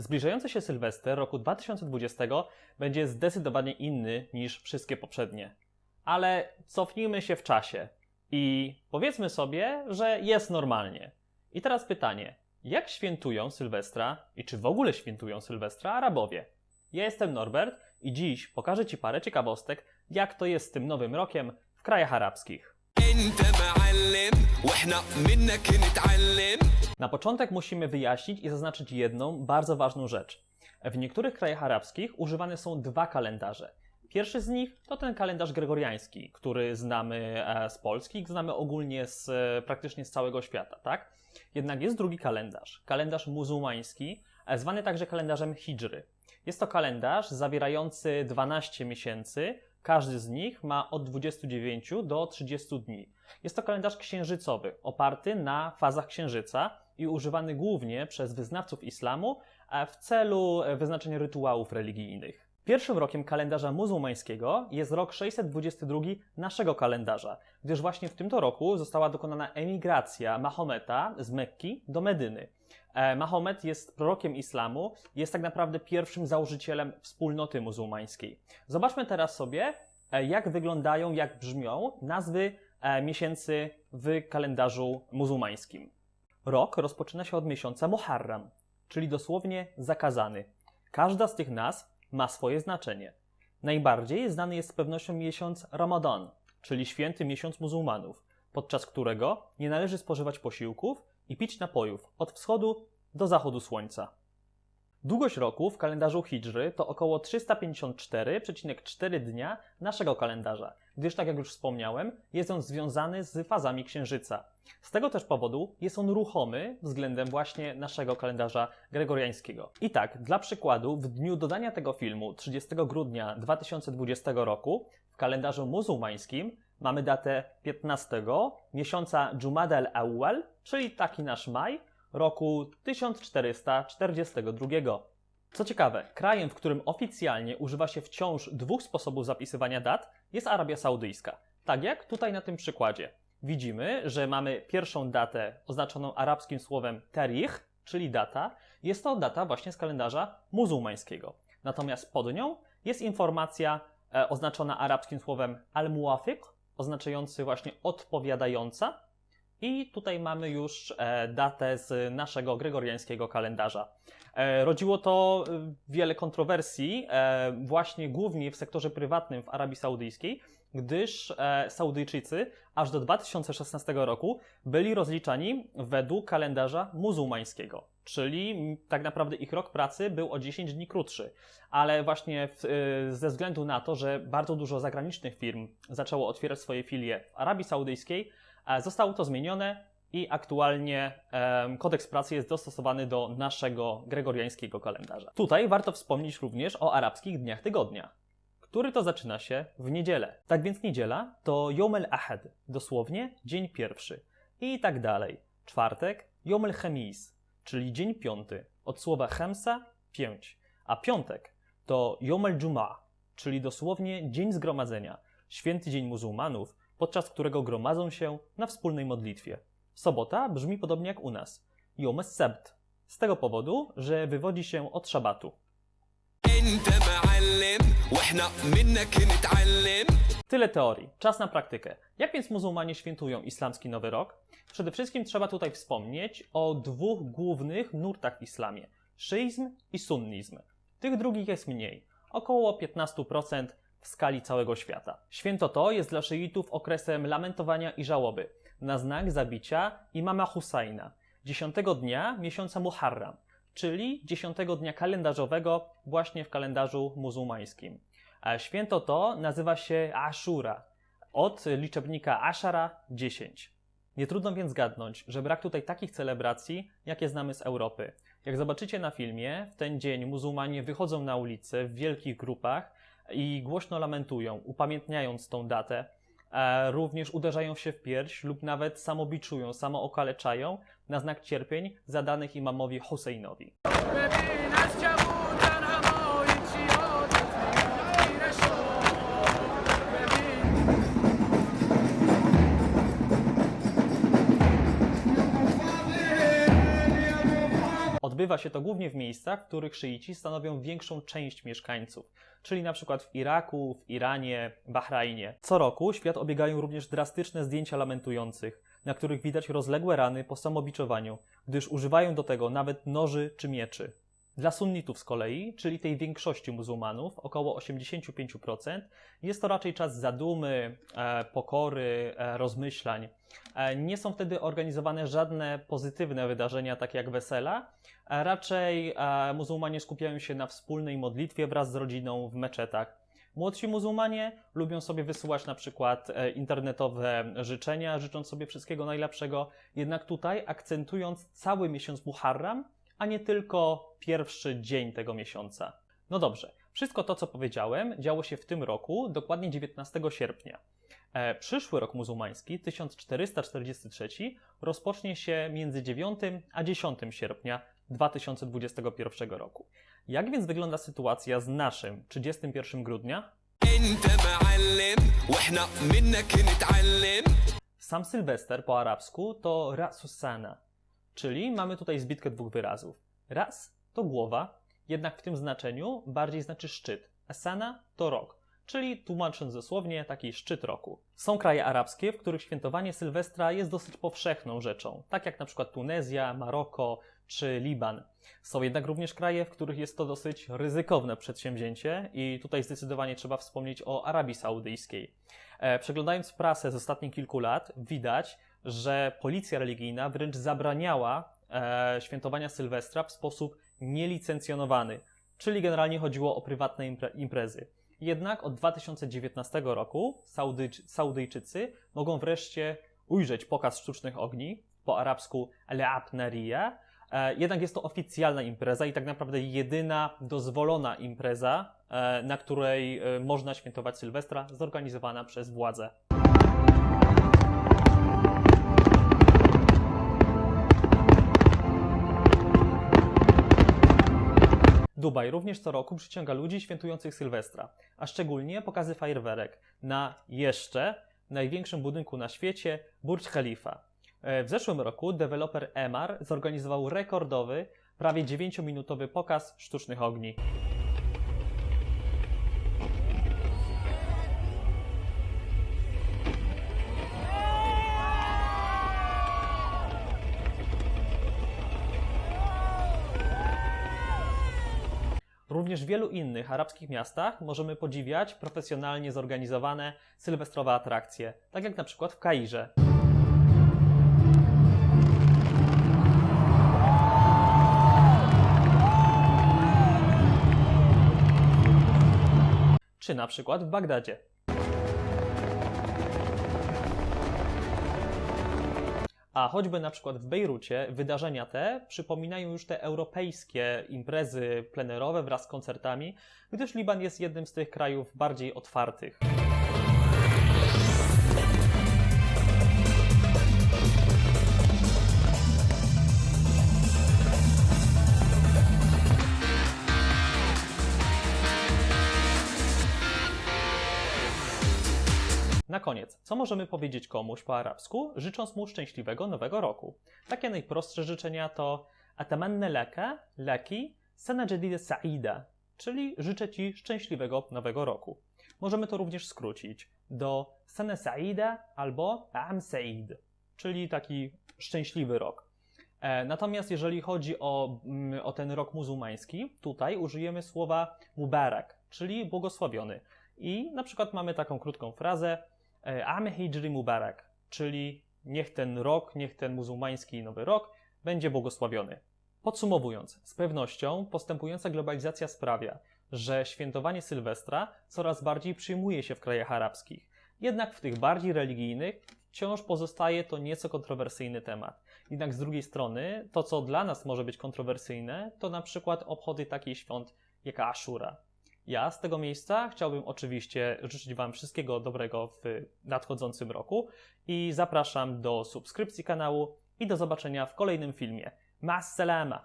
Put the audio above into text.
Zbliżający się Sylwester roku 2020 będzie zdecydowanie inny niż wszystkie poprzednie. Ale cofnijmy się w czasie i powiedzmy sobie, że jest normalnie. I teraz pytanie: jak świętują Sylwestra i czy w ogóle świętują Sylwestra Arabowie? Ja jestem Norbert i dziś pokażę Ci parę ciekawostek, jak to jest z tym nowym rokiem w krajach arabskich. Na początek musimy wyjaśnić i zaznaczyć jedną bardzo ważną rzecz. W niektórych krajach arabskich używane są dwa kalendarze. Pierwszy z nich to ten kalendarz gregoriański, który znamy e, z Polski, znamy ogólnie z, e, praktycznie z całego świata, tak? Jednak jest drugi kalendarz, kalendarz muzułmański, e, zwany także kalendarzem hijry. Jest to kalendarz zawierający 12 miesięcy, każdy z nich ma od 29 do 30 dni. Jest to kalendarz księżycowy, oparty na fazach księżyca, i używany głównie przez wyznawców islamu w celu e, wyznaczenia rytuałów religijnych. Pierwszym rokiem kalendarza muzułmańskiego jest rok 622 naszego kalendarza, gdyż właśnie w tym to roku została dokonana emigracja Mahometa z Mekki do Medyny. E, Mahomet jest prorokiem islamu, jest tak naprawdę pierwszym założycielem wspólnoty muzułmańskiej. Zobaczmy teraz sobie, e, jak wyglądają, jak brzmią nazwy miesięcy w kalendarzu muzułmańskim. Rok rozpoczyna się od miesiąca Muharram, czyli dosłownie zakazany. Każda z tych nazw ma swoje znaczenie. Najbardziej znany jest z pewnością miesiąc Ramadan, czyli święty miesiąc muzułmanów, podczas którego nie należy spożywać posiłków i pić napojów od wschodu do zachodu słońca. Długość roku w kalendarzu Hidżry to około 354,4 dnia naszego kalendarza, gdyż, tak jak już wspomniałem, jest on związany z fazami księżyca. Z tego też powodu jest on ruchomy względem właśnie naszego kalendarza gregoriańskiego. I tak, dla przykładu, w dniu dodania tego filmu, 30 grudnia 2020 roku, w kalendarzu muzułmańskim mamy datę 15 miesiąca Jumada al-Awwal, czyli taki nasz maj, roku 1442. Co ciekawe, krajem, w którym oficjalnie używa się wciąż dwóch sposobów zapisywania dat, jest Arabia Saudyjska. Tak jak tutaj na tym przykładzie. Widzimy, że mamy pierwszą datę oznaczoną arabskim słowem tarikh, czyli data. Jest to data właśnie z kalendarza muzułmańskiego. Natomiast pod nią jest informacja e, oznaczona arabskim słowem al-muwafiq, oznaczający właśnie odpowiadająca, i tutaj mamy już e, datę z naszego gregoriańskiego kalendarza. E, rodziło to e, wiele kontrowersji, właśnie głównie w sektorze prywatnym w Arabii Saudyjskiej, gdyż Saudyjczycy aż do 2016 roku byli rozliczani według kalendarza muzułmańskiego, czyli tak naprawdę ich rok pracy był o 10 dni krótszy. Ale właśnie ze względu na to, że bardzo dużo zagranicznych firm zaczęło otwierać swoje filie w Arabii Saudyjskiej, Zostało to zmienione i aktualnie kodeks pracy jest dostosowany do naszego gregoriańskiego kalendarza. Tutaj warto wspomnieć również o arabskich dniach tygodnia, który to zaczyna się w niedzielę. Tak więc niedziela to Yom el-Ahad, dosłownie dzień pierwszy. I tak dalej. Czwartek Yom el-Chemis, czyli dzień piąty, od słowa chemsa pięć. A piątek to Yom el-Jum'a, czyli dosłownie dzień zgromadzenia, święty dzień muzułmanów, podczas którego gromadzą się na wspólnej modlitwie. Sobota brzmi podobnie jak u nas. Jom Sebt. Z tego powodu, że wywodzi się od szabatu. Tyle teorii, czas na praktykę. Jak więc muzułmanie świętują islamski Nowy Rok? Przede wszystkim trzeba tutaj wspomnieć o dwóch głównych nurtach w islamie: szyizm i sunnizm. Tych drugich jest mniej. Około 15% w skali całego świata. Święto to jest dla szyitów okresem lamentowania i żałoby na znak zabicia imama Husajna, 10 dnia miesiąca Muharram, czyli 10 dnia kalendarzowego właśnie w kalendarzu muzułmańskim. A Święto to nazywa się Ashura, od liczebnika Ashara 10. Nie trudno więc zgadnąć, że brak tutaj takich celebracji, jakie znamy z Europy. Jak zobaczycie na filmie, w ten dzień muzułmanie wychodzą na ulicę w wielkich grupach i głośno lamentują, upamiętniając tą datę. E, również uderzają się w pierś lub nawet samobiczują, samookaleczają na znak cierpień zadanych imamowi Husseinowi. Odbywa się to głównie w miejscach, w których szyici stanowią większą część mieszkańców, czyli na przykład w Iraku, w Iranie, Bahrajnie. Co roku świat obiegają również drastyczne zdjęcia lamentujących, na których widać rozległe rany po samobiczowaniu, gdyż używają do tego nawet noży czy mieczy. Dla sunnitów z kolei, czyli tej większości muzułmanów, około 85%, jest to raczej czas zadumy, e, pokory, e, rozmyślań. E, nie są wtedy organizowane żadne pozytywne wydarzenia, takie jak wesela. Raczej muzułmanie skupiają się na wspólnej modlitwie wraz z rodziną w meczetach. Młodsi muzułmanie lubią sobie wysyłać na przykład internetowe życzenia, życząc sobie wszystkiego najlepszego, jednak tutaj akcentując cały miesiąc Muharram, a nie tylko pierwszy dzień tego miesiąca. No dobrze, wszystko to, co powiedziałem, działo się w tym roku, dokładnie 19 sierpnia. E, przyszły rok muzułmański, 1443, rozpocznie się między 9 a 10 sierpnia 2021 roku. Jak więc wygląda sytuacja z naszym 31 grudnia? Sam Sylwester po arabsku to Rasusana, czyli mamy tutaj zbitkę dwóch wyrazów. Ras to głowa, jednak w tym znaczeniu bardziej znaczy szczyt. Asana to rok, czyli tłumacząc dosłownie taki szczyt roku. Są kraje arabskie, w których świętowanie Sylwestra jest dosyć powszechną rzeczą, tak jak na przykład Tunezja, Maroko czy Liban. Są jednak również kraje, w których jest to dosyć ryzykowne przedsięwzięcie i tutaj zdecydowanie trzeba wspomnieć o Arabii Saudyjskiej. E, Przeglądając prasę z ostatnich kilku lat, widać, że policja religijna wręcz zabraniała e, świętowania Sylwestra w sposób nielicencjonowany, czyli generalnie chodziło o prywatne impre- imprezy. Jednak od 2019 roku Saudyj- Saudyjczycy mogą wreszcie ujrzeć pokaz sztucznych ogni, po arabsku Al-Ab Nariya. E, Jednak jest to oficjalna impreza i tak naprawdę jedyna dozwolona impreza, e, na której e, można świętować Sylwestra, zorganizowana przez władze. Dubaj również co roku przyciąga ludzi świętujących Sylwestra, a szczególnie pokazy fajerwerek na jeszcze największym budynku na świecie Burj Khalifa. E, W zeszłym roku deweloper Emar zorganizował rekordowy, prawie 9-minutowy pokaz sztucznych ogni. Również w wielu innych arabskich miastach możemy podziwiać profesjonalnie zorganizowane sylwestrowe atrakcje, tak jak na przykład w Kairze. Czy na przykład w Bagdadzie. A choćby na przykład w Bejrucie wydarzenia te przypominają już te europejskie imprezy plenerowe wraz z koncertami, gdyż Liban jest jednym z tych krajów bardziej otwartych. Na koniec, co możemy powiedzieć komuś po arabsku, życząc mu szczęśliwego nowego roku? Takie najprostsze życzenia to Atamanna laka, laki, sana jadida sa'ida, czyli życzę Ci szczęśliwego nowego roku. Możemy to również skrócić do sana sa'ida albo am sa'id, czyli taki szczęśliwy rok. E, Natomiast jeżeli chodzi o, mm, o ten rok muzułmański, tutaj użyjemy słowa mubarak, czyli błogosławiony. I na przykład mamy taką krótką frazę e, Am Hijri Mubarak, czyli niech ten rok, niech ten muzułmański nowy rok będzie błogosławiony. Podsumowując, z pewnością postępująca globalizacja sprawia, że świętowanie Sylwestra coraz bardziej przyjmuje się w krajach arabskich. Jednak w tych bardziej religijnych wciąż pozostaje to nieco kontrowersyjny temat. Jednak z drugiej strony, to co dla nas może być kontrowersyjne, to na przykład obchody takich świąt jak Ashura. Ja z tego miejsca chciałbym oczywiście życzyć Wam wszystkiego dobrego w nadchodzącym roku i zapraszam do subskrypcji kanału i do zobaczenia w kolejnym filmie. Ma salama!